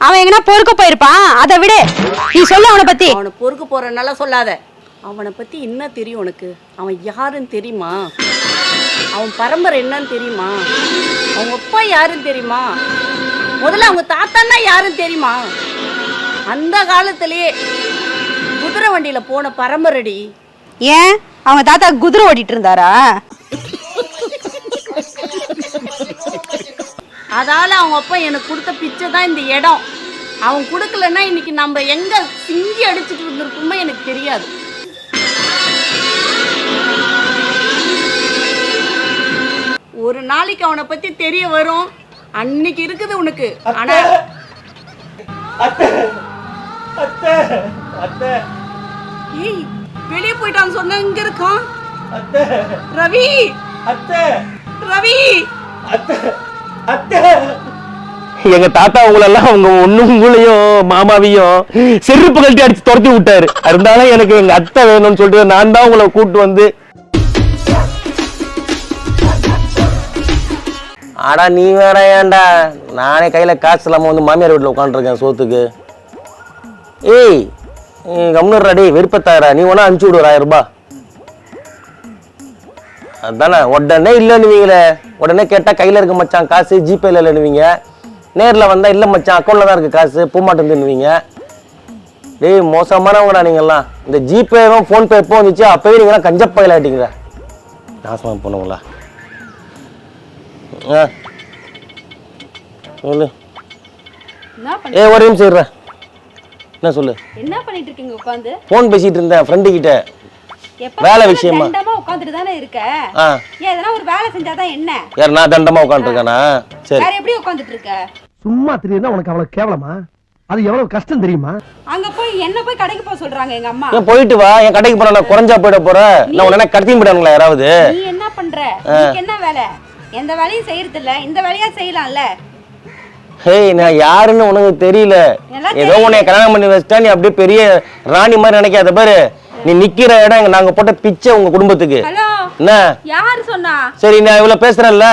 அவன் எங்கனா பொறுக்க போயிருப்பான்? அதை விடு. நீ சொல்லு அவனை பத்தி. அவனை பொறுக்க போறனால சொல்லாத. அவனை பத்தி என்ன தெரியும் உனக்கு? அவன் யாருன்னு தெரியுமா? அவன் பரம்பரை என்னன்னு தெரியுமா? அவங்க அப்பா யாருன்னு தெரியுமா? முதல்ல அவங்க தாத்தான்னா யாருன்னு தெரியுமா? அந்த காலத்திலேயே குதிரை வண்டியில போன பரம்பரைடி. ஏன்? அவங்க தாத்தா குதிரை ஓட்டிட்டு இருந்தாரா? அதால அவங்க அப்பா எனக்கு கொடுத்த பிச்சை தான் இந்த இடம். அவன் கொடுக்கலன்னா இன்னைக்கு நம்ம எங்க சிங்கி அடிச்சிட்டு இருந்திருப்போமோ எனக்கு தெரியாது. ஒரு நாளைக்கு அவனை பத்தி தெரிய வரும். அன்னைக்கு இருக்குது உனக்கு. ஆனா ஏய் வெளியே போயிட்டான்னு சொன்ன இங்க இருக்கான்? ரவி! அத்தை. ரவி! எங்க தாத்தா உங்களெல்லாம் அவங்க ஒண்ணும் உங்களையும் மாமாவையும் செருப்பு கழட்டி அடிச்சு துரத்தி விட்டாரு. இருந்தாலும் எனக்கு எங்க அத்தை வேணும்னு சொல்லிட்டு நான் தான் உங்களை கூட்டு வந்து ஆடா நீ வேற ஏன்டா? நானே கையில காசு இல்லாம வந்து மாமியார் வீட்டுல உட்காந்துருக்கேன் சோத்துக்கு. ஏய் கம்னுறா டேய் வெறுப்பத்தாரா நீ ஒன்றா அனுப்பிச்சு விடு ஒரு ஆயிரம் ரூபாய். அதானே? உடனே இல்லைன்னுவீங்களே. உடனே கேட்டால் கையில் இருக்க மச்சான் காசு ஜிபேல இல்லைன்னுவீங்க. நேரில் வந்தால் இல்லை மச்சான் அக்கௌண்ட்டில் தான் இருக்குது காசு போக மாட்டேங்குதுன்னுவீங்க டேய் மோசமானவங்கடா நீங்கள்லாம். இந்த ஜிபேவும் ஃபோன்பே எப்போ வந்துச்சு அப்போவே நீங்களாம் கஞ்சப்பையில் ஆகிட்டீங்களா நாசமாக போனவங்களா ஆ. சொல்லு. ஏ ஒரு நிமிஷம் இருடா. என்ன சொல்லு? என்ன பண்ணிட்டு இருக்கீங்க உட்காந்து? ஃபோன் பேசிகிட்டு இருந்தேன் ஃப்ரெண்டு கிட்ட. எப்ப வேலை விஷயமா? தண்டமா உட்காந்துட்டு தானே இருக்க ஏன் எதனா ஒரு வேலை செஞ்சாதான் என்ன? யார் நான் தண்டமாக உட்காந்துருக்கேனா சரி. வேற எப்படி உட்காந்துட்டு இருக்க சும்மா தெரியுதுன்னா உனக்கு அவ்வளவு கேவலமா? அது எவ்வளவு கஷ்டம் தெரியுமா? அங்க போய் என்ன போய் கடைக்கு போக சொல்றாங்க எங்க அம்மா. ஏன் போயிட்டு வா. என் கடைக்கு போனா நான் குறைஞ்சா போயிட போறேன். நான் உடனே கடத்தி போயிடாங்களா யாராவது? நீ என்ன பண்ற? உனக்கு என்ன வேலை? எந்த வேலையும் செய்யறது இல்ல இந்த வேலையா செய்யலாம்ல. ஹேய் நான் யாருன்னு உனக்கு தெரியல. ஏதோ உன்னை கல்யாணம் பண்ணி வச்சிட்டா நீ அப்படியே பெரிய ராணி மாதிரி நினைக்காத பாரு. நீ நிக்கிற இடம் நாங்க போட்ட பிச்சை உங்க குடும்பத்துக்கு. என்ன? யாரு சொன்னா? சரி நான் இவ்வளவு பேசுறேன்ல.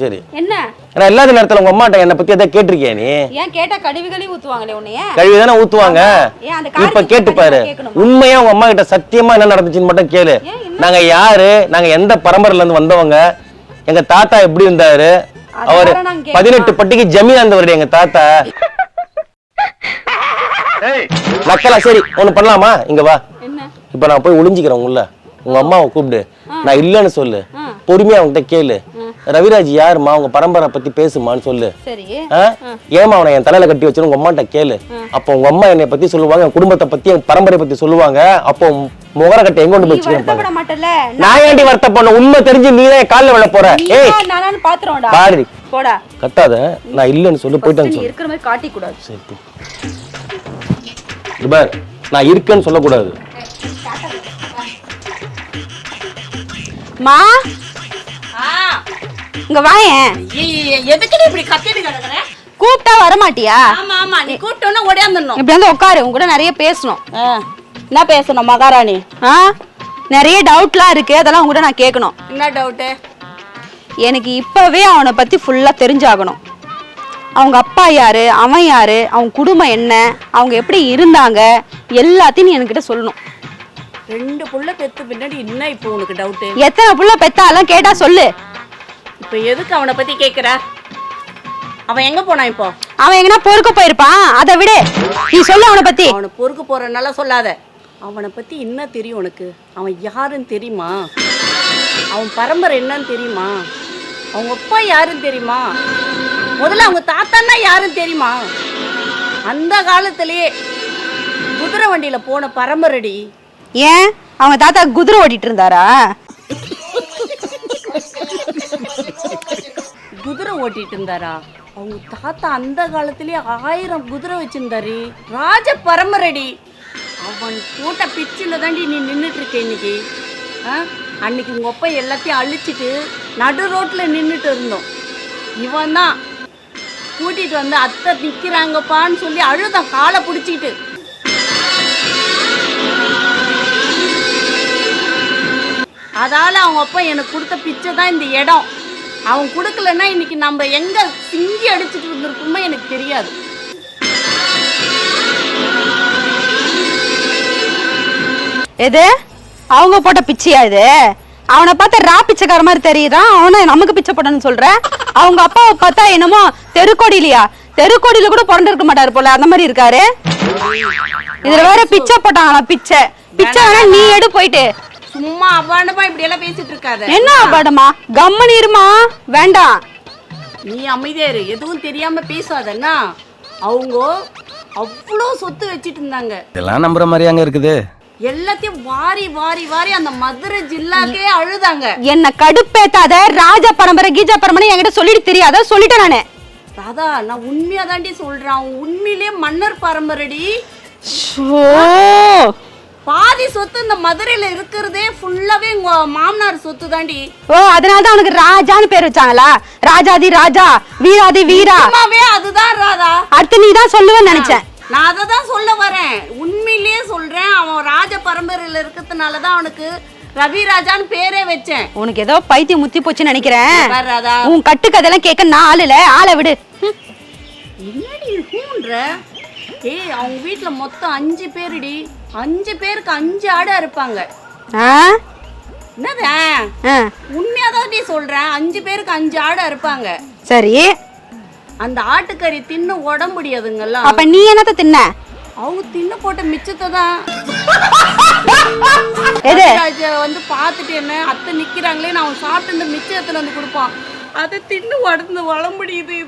சரி. என்ன? நான் இல்லாத நேரத்துல உங்க அம்மாட்ட என்னை பத்தி எதாவது கேட்டிருக்கியா நீ? ஏன் கேட்டா கழுவி கழுவி ஊத்துவாங்களே உன்னைய? கழுவி தானே ஊத்துவாங்க. இப்ப கேட்டு பாரு? உண்மையா உங்க அம்மா கிட்ட சத்தியமா என்ன நடந்துச்சுன்னு மட்டும் கேளு? நாங்க யாரு? நாங்க எந்த பரம்பரையில இருந்து வந்தவங்க? எங்க தாத்தா எப்படி இருந்தாரு? அவரு? பதினெட்டு பட்டிக்கு ஜமீன் இருந்தவரு எங்க தாத்தா. நக்கலா சரி ஒண்ணு பண்ணலாமா? இங்க வா. இப்ப நான் போய் ஒளிஞ்சிக்கிறேன் உள்ள உங்க அம்மாவை கூப்பிடு. நான் இல்லைன்னு சொல்லு. பொறுமையா அவங்ககிட்ட கேளு. ரவிராஜ் யாருமா உங்க பரம்பரை பத்தி பேசுமான்னு சொல்லு? ஏம்மா அவனை என் தலையில கட்டி வச்சு உங்க அம்மாட்ட கேளு. அப்போ உங்க அம்மா என்னை பத்தி சொல்லுவாங்க என் குடும்பத்தை பத்தி என் பரம்பரை பத்தி சொல்லுவாங்க. அப்போ முகர கட்டை எங்க கொண்டு போய் மாட்டல நான் ஏன்டி வருத்த பண்ண உண்மை தெரிஞ்சு நீ தான் காலில் விழ போற. ஏய். பாரு. கத்தாத. நான் இல்லைன்னு சொல்லி போயிட்டேன்னு சொல்லு. இருக்கிற மாதிரி காட்டி கூடாது சரி பார் நான் இருக்கேன்னு சொல்லக்கூடாது. மா? ஆ, இங்க வாயேன் எதுக்கு நீ இப்படி கத்திட்டு கிடக்குற? கூப்பிட்டா வர மாட்டியா ஆமா ஆமா நீ கூப்பிட்டோன்னா ஓடியாந்துடணும். இப்படி வந்து உட்காரு உங்க கூட நிறைய பேசணும். ஆ, என்ன பேசணும் மகாராணி? ஆ? நிறைய டவுட்லாம் இருக்கு அதெல்லாம் உங்ககிட்ட நான் கேட்கணும். என்ன டவுட்டு எனக்கு இப்பவே அவனை பத்தி ஃபுல்லா தெரிஞ்சாகணும். அவங்க அப்பா யாரு அவன் யாரு அவங்க குடும்பம் என்ன அவங்க எப்படி இருந்தாங்க எல்லாத்தையும் நீ என்கிட்ட சொல்லணும். ரெண்டு புள்ள பெத்து பின்னாடி என்ன இப்போ உனக்கு டவுட்டு எத்தனை புள்ள பெத்தாலாம் கேட்டா சொல்லு. இப்போ எதுக்கு அவனை பத்தி கேக்குற? அவன் எங்க போனான் இப்போ? அவன் எங்கனா பொறுக்க போயிருப்பான். அதை விடு. நீ சொல்லு அவனை பத்தி. அவனை பொறுக்க போறனால சொல்லாத. அவனை பத்தி என்ன தெரியும் உனக்கு? அவன் யாருன்னு தெரியுமா? அவன் பரம்பரை என்னன்னு தெரியுமா? அவங்க அப்பா யாருன்னு தெரியுமா? முதல்ல அவங்க தாத்தான்னா யாருன்னு தெரியுமா? அந்த காலத்திலேயே குதிரை வண்டியில போன பரம்பரைடி. ஏன்? அவங்க தாத்தா குதிரை ஓட்டிட்டு இருந்தாரா? குதிரை ஓட்டிட்டு இருந்தாரா? அவங்க தாத்தா அந்த காலத்திலேயே ஆயிரம் குதிரை வச்சிருந்தாரு. ராஜ பரம்பரைடி. அவன் போட்ட பிச்சில் தாண்டி நீ நின்றுட்டு இருக்க இன்னைக்கு. அன்னைக்கு உங்கள் அப்பா எல்லாத்தையும் அழிச்சிட்டு நடு ரோட்டில் நின்றுட்டு இருந்தோம். இவன் தான் கூட்டிகிட்டு வந்து அத்தை நிற்கிறாங்கப்பான்னு சொல்லி அழுதான் காலை பிடிச்சிக்கிட்டு. அதால அவங்க அப்பா எனக்கு கொடுத்த பிச்சை தான் இந்த இடம். அவன் கொடுக்கலன்னா இன்னைக்கு நம்ம எங்க சிங்கி அடிச்சிட்டு இருந்திருக்கோமோ எனக்கு தெரியாது. எது? அவங்க போட்ட பிச்சையா இது? அவனை பார்த்தா ரா பிச்சைக்கார மாதிரி தெரியுறான் அவனை நமக்கு பிச்சை போடணும்னு சொல்ற? அவங்க அப்பாவை பார்த்தா என்னமோ தெருக்கோடிலையா தெருக்கோடியில கூட பிறந்திருக்க மாட்டாரு போல. அந்த மாதிரி இருக்காரு. இதுல வேற பிச்சை போட்டாங்களா பிச்சை. பிச்சை வேணா நீ எடு போயிட்டு. சும்மா அபாண்டமா இப்படி எல்லாம் பேசிட்டு இருக்காத. என்ன படமா கம்மன் இருமா. வேண்டாம். நீ அமைதியா இரு. எதுவும் தெரியாம பேசாதன்னா அவங்க அவ்வளோ சொத்து வச்சிட்டு இருந்தாங்க. இதெல்லாம் நம்புற மாதிரியாங்க இருக்குது. எல்லாத்தையும் வாரி வாரி வாரி அந்த மதுரை ஜில்லாக்கே அழுதாங்க. என்ன கடுப்பேத்தாத ராஜ பரம்பரை கீஜா பரம்பரை என்கிட்ட சொல்லிட்டு தெரியாத சொல்லிட்டேன் நானு. ராதா நான் உண்மையா தாண்டி சொல்றேன் உண்மையிலேயே மன்னர் பரம்பரைடி. பாதி சொத்து இந்த மதுரையில இருக்கிறதே ஃபுல்லாவே உங்க மாமனார் சொத்து தாண்டி ஓ அதனால தான் அவனுக்கு ராஜான்னு பேர் வச்சாங்களா? ராஜாதி ராஜா வீராதி வீரா. அதுதான் ராதா. அடுத்து நீ தான் சொல்லுவேன்னு நினைச்சேன். நான் அதை தான் சொல்ல வரேன். உண்மையிலேயே சொல்றேன் அவன் ராஜ பரம்பரையில இருக்கிறதுனால தான் அவனுக்கு ரவிராஜான்னு பேரே வச்சேன். உனக்கு ஏதோ பைத்தியம் முத்தி போச்சுன்னு நினைக்கிறேன். பாரு ராதா. உன் கட்டுக்கதெல்லாம் கேட்க நான் ஆளுல ஆளை விடு. என்னடி ஹூன்ற ஏய் அவங்க வீட்ல மொத்தம் அஞ்சு பேருடி. அஞ்சு பேருக்கு அஞ்சு ஆடை இருப்பாங்க. ஆ? என்னதா? ஆ. உண்மையா தான் சொல்றேன் அஞ்சு பேருக்கு அஞ்சு ஆடை இருப்பாங்க. சரி. அந்த ஆட்டுக்கறி தின்னு உட முடியாதுங்கெல்லாம் அப்ப நீ என்னத்த தின்ன? அவங்க தின்னு போட்ட மிச்சத்தை தான். வந்து பார்த்துட்டு என்ன அத்தை நிக்கிறாங்களே நான் அவன் சாப்பிட்டு இந்த மிச்சத்துல வந்து கொடுப்பான். அதை தின்னு உடந்து வள முடியுது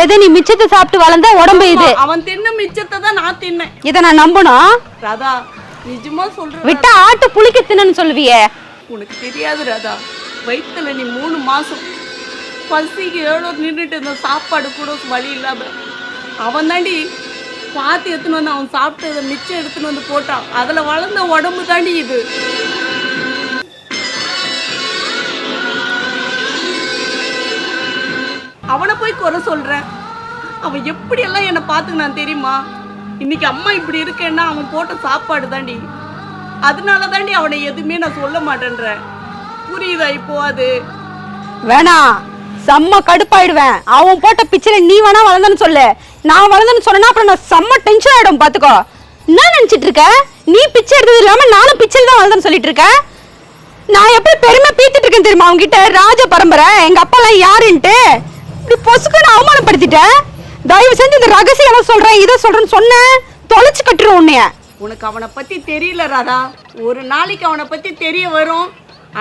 எது நீ மிச்சத்தை சாப்பிட்டு வளர்ந்த? உடம்பு இது. அவன் தின்ன மிச்சத்தை தான் நான் தின்னேன். இத நான் நம்பணும் ராதா நிஜமா சொல்றேன் விட்டா ஆட்டு புளிக்க தின்னு சொல்லுவியே. உனக்கு தெரியாது ராதா. வயித்துல நீ மூணு மாசம் பசிக்கு ஏழோ நின்றுட்டு இருந்த சாப்பாடு கூட வழி இல்லாமல் அவன் தாண்டி பார்த்து எடுத்துன்னு வந்து அவன் சாப்பிட்டதை மிச்சம் எடுத்துன்னு வந்து போட்டான். அதில் வளர்ந்த உடம்பு தாண்டி இது. அவனை போய் குறை சொல்கிறேன் அவன் எப்படியெல்லாம் என்னை பார்த்துக்கினான் தெரியுமா? இன்னைக்கு அம்மா இப்படி இருக்கேன்னா அவன் போட்ட சாப்பாடு தாண்டி. அதனால தாண்டி அவனை எதுவுமே நான் சொல்ல மாட்டேன்றேன். புரியுதா இப்போ அது? வேணாம். செம்ம கடுப்பாயிடுவேன். அவன் போட்ட பிச்சரை நீ வேணா வளர்ந்தன்னு சொல்லு. நான் வளர்ந்தன்னு சொன்னா அப்புறம் நான் செம்ம டென்ஷன் ஆயிடும் பாத்துக்கோ. என்ன நினைச்சிட்டு இருக்க? நீ பிச்சை எடுத்தது இல்லாம நானும் பிச்சைல தான் வளர்ந்தேன்னு சொல்லிட்டு இருக்க? நான் எப்படி பெருமை பீத்திட்டு இருக்கேன் தெரியுமா அவங்க ராஜ பரம்பரை எங்க அப்பா எல்லாம் யாருன்ட்டு? இப்படி பொசுக்கு நான் அவமானப்படுத்திட்டேன் தயவு செஞ்சு இந்த ரகசியம் எல்லாம் சொல்றேன் இதை சொல்றேன்னு சொன்னேன் தொலைச்சு கட்டுரும் உன்னைய. உனக்கு அவனை பத்தி தெரியல ராதா. ஒரு நாளைக்கு அவனை பத்தி தெரிய வரும்.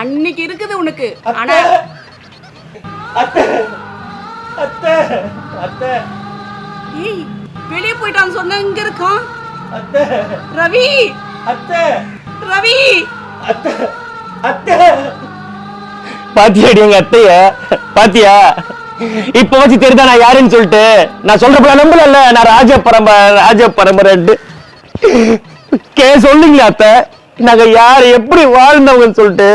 அன்னைக்கு இருக்குது உனக்கு. ஆனா அத்தை அத்தை அத்தை. ஏய் வெளியே போயிட்டான்னு சொன்ன இங்க இருக்கான் அத்தை ரவி! அத்தை. ரவி! அத்தை அத்தை. பாத்தியாடி எங்க அத்தைய? பாத்தியா? இப்ப வச்சு தெரியுதா நான் யாருன்னு சொல்லிட்டு நான் சொல்றப்ப நம்பல நான் ராஜ பரம்பரை ராஜ பரம்பரைன்ட்டு. கே சொல்லுங்களா அத்தை. நாங்க யார் எப்படி வாழ்ந்தவங்கன்னு சொல்லிட்டு.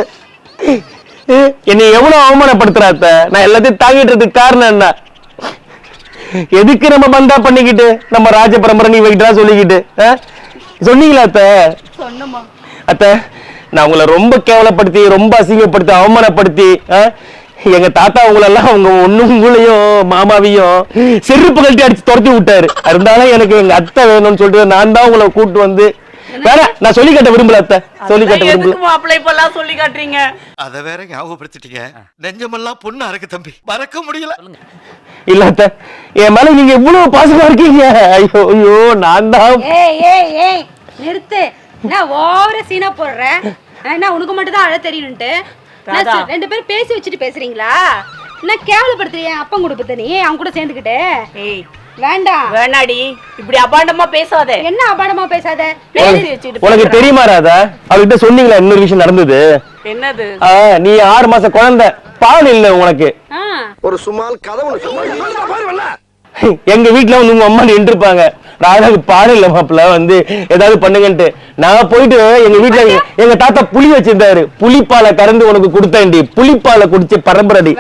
என்னை எவ்வளவு அவமானப்படுத்துற அத்தை? நான் எல்லாத்தையும் தாங்கிட்டதுக்கு காரணம் என்ன? எதுக்கு நம்ம பந்தா பண்ணிக்கிட்டு நம்ம ராஜ பரம்பரை நீ வைக்கிட்டா சொல்லிக்கிட்டு? சொன்னீங்களா அத்தை? அத்தை நான் உங்களை ரொம்ப கேவலப்படுத்தி ரொம்ப அசிங்கப்படுத்தி அவமானப்படுத்தி? எங்க தாத்தா உங்களெல்லாம் அவங்க உங்களையும் மாமாவையும் செருப்பு கழட்டி அடிச்சு துரத்தி விட்டாரு. இருந்தாலும் எனக்கு எங்க அத்தை வேணும்னு சொல்லிட்டு நான் தான் உங்களை கூட்டு வந்து வேற நான் சொல்லி கட்ட விரும்பல அத்தை. சொல்லி கட்ட விரும்பல. எதுக்கு மாப்பிள்ளை இப்பெல்லாம் சொல்லி காட்டுறீங்க? அத வேற ஞாபகப்படுத்திட்டீங்க. நெஞ்சமெல்லாம் பொண்ணா இருக்கு தம்பி. மறக்க முடியல. இல்ல அத்தை என் மேல நீங்க இவ்வளவு பாசமா இருக்கீங்க. ஐயோ ஐயோ நான் தான். ஏய் ஏய் ஏய் நிறுத்து. என்ன ஓவர சீனா போடுற என்ன உனக்கு மட்டும் தான் அழ. சொ- ரெண்டு பேரும் பேசி வச்சுட்டு பேசுறீங்களா? என்ன கேவலப்படுத்துறிய அப்பன் கொடுப்பத நீ அவன் கூட சேர்ந்துக்கிட்டு? ஏய் வேண்டாம் வேணாடி. இப்படி அபாண்டமா பேசாத. என்ன அபாடமா பேசாத? உனக்கு. தெரியுமா ராதா? அவர்கிட்ட சொன்னீங்களா இன்னொரு விஷயம் நடந்தது? என்னது? நீ ஆறு மாச குழந்தை பால் இல்ல உனக்கு. ஒரு சும்மால் கதை எங்க வீட்டுல வந்து உங்க அம்மா நின்றுப்பாங்க. ராதாக்கு பால் இல்ல மாப்பிள்ள வந்து ஏதாவது பண்ணுங்கன்ட்டு. நான் போயிட்டு எங்க வீட்டுல எங்க தாத்தா புளி வச்சிருந்தாரு. புளிப்பாலை கறந்து உனக்கு கொடுத்தேன்டி. புளிப்பாலை குடிச்ச பரம்பரடி.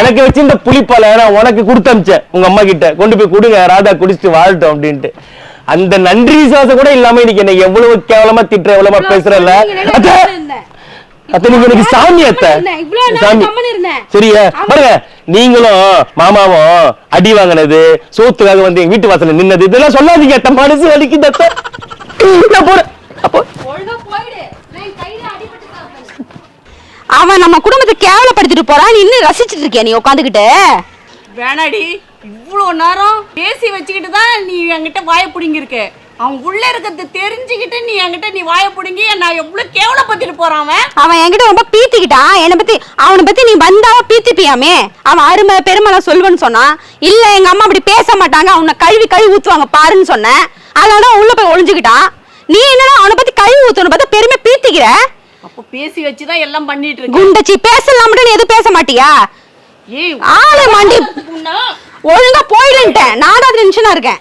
எனக்கு வச்சிருந்த புளிப்பாலை நான் உனக்கு கொடுத்து அமிச்சேன் உங்க அம்மா கிட்ட. கொண்டு போய் கொடுங்க ராதா குடிச்சிட்டு வாழட்டும் அப்படின்ட்டு. அந்த நன்றி விசுவாசம் கூட இல்லாம இன்னைக்கு என்ன எவ்வளவு கேவலமா திட்டுற எவ்வளவு பேசுறல அத்தை. அத்தை நீங்க எனக்கு சாமி அத்தை. சாமி. சரியா? பாருங்க. நீங்களும் மாமாவும் அடி வாங்கினது சோத்துக்காக வந்து எங்க வீட்டு வாசல்ல நின்னது இதெல்லாம் சொல்லாதீங்க அத்தை. மனசு வலிக்குது அத்தை. நான் போறேன். அப்போ? அவன் நம்ம குடும்பத்தை கேவலப்படுத்திட்டு போறான். நீ இன்னும் ரசிச்சிட்டு இருக்கியா நீ உட்காந்துக்கிட்டு? வேணாடி. இவ்வளோ நேரம் பேசி வச்சுக்கிட்டு தான் நீ என்கிட்ட வாயை பிடுங்கிருக்க அவன் உள்ள இருக்கிறது தெரிஞ்சுக்கிட்டு நீ என்கிட்ட நீ வாயை பிடுங்கி நான் எவ்வளோ கேவலப்படுத்திட்டு போறான் அவன்? அவன் என்கிட்ட ரொம்ப பீத்திக்கிட்டான் என்னை பத்தி அவனை பத்தி நீ வந்தாவ பீத்திப்பியாமே? அவன் அருமை பெருமைலாம் சொல்லுவேன்னு சொன்னான் இல்ல எங்க அம்மா அப்படி பேச மாட்டாங்க. அவனை கழுவி கழுவி ஊத்துவாங்க பாருன்னு சொன்னேன். அதனால தான் உள்ள போய் ஒளிஞ்சுக்கிட்டான். நீ என்னடா அவனை பத்தி கழுவி ஊத்துவனை பார்த்தா பெருமை பீத்திக்கிற? அப்போ பேசி வச்சு தான் எல்லாம் பண்ணிட்டு இருக்க. குண்டச்சி பேசலாம் மட்டும் நீ எதுவும் பேச மாட்டியா? ஏய் ஆளு மாண்டி ஒழுங்கா போயிடுன்ட்டேன். நானும் அது டென்ஷனா இருக்கேன்.